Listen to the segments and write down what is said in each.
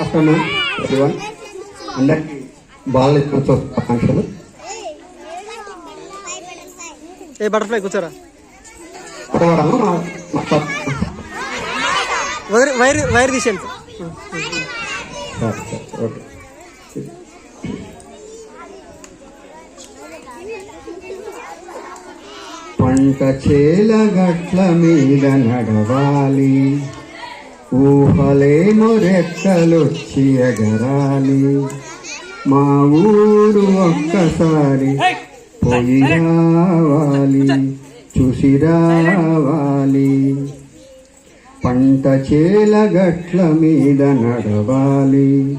Afternoon everyone అందరికీ బాల ఆకాంక్షలు ఏ butterfly కూర్చోరా పోవడము మా మా ప- వైర్ వైర్ వైర్ తీసేయండి సరే, సరే, ఓకే పంట చేల గట్ల మీద నడవాలి ఊహలేమో రెక్కలొచ్చి ఎగరాలి మా ఊరు ఒక్కసారి పోయి రావాలి. చూసి రావాలి. పంట చేల గట్ల మీద నడవాలి.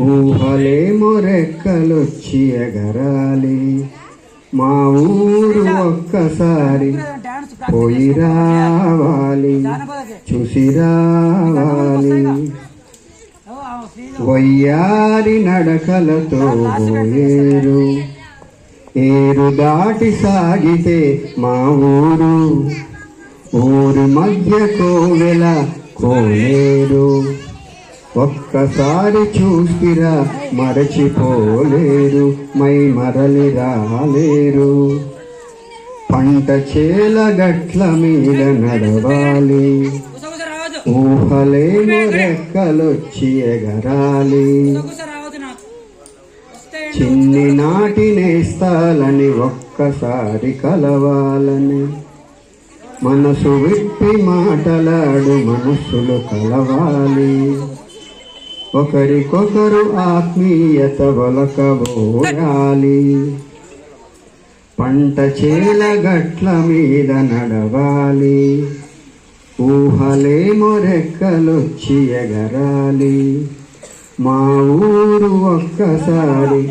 ఊహలేమో రెక్కలొచ్చి ఎగరాలి మా ఊరు ఒక్కసారి పోయి రావాలి. చూసి రావాలి. వయ్యారి నడకలతో పోయేరు ఏరు. దాటి సాగితే మా ఊరు. ఊరి మధ్య కోవెల కోలేరు ఒక్కసారి చూసిరా మరచిపోలేరు మై మరలి రాలేరు. పంట చేల గట్ల మీద నడవాలి. ఊహలేని రెక్కలొచ్చి ఎగరాలి. చిన్ని నాటి నేస్తాలని ఒక్కసారి కలవాలని. మనసు విప్పి మాటలాడు మనస్సులు కలవాలి. ఒకరికొకరు ఆత్మీయత ఒలకబోయాలి పంట చేల గట్ల మీద నడవాలి. ఊహలేమో రెక్కలొచ్చి ఎగరాలి. మా ఊరు ఒక్కసారి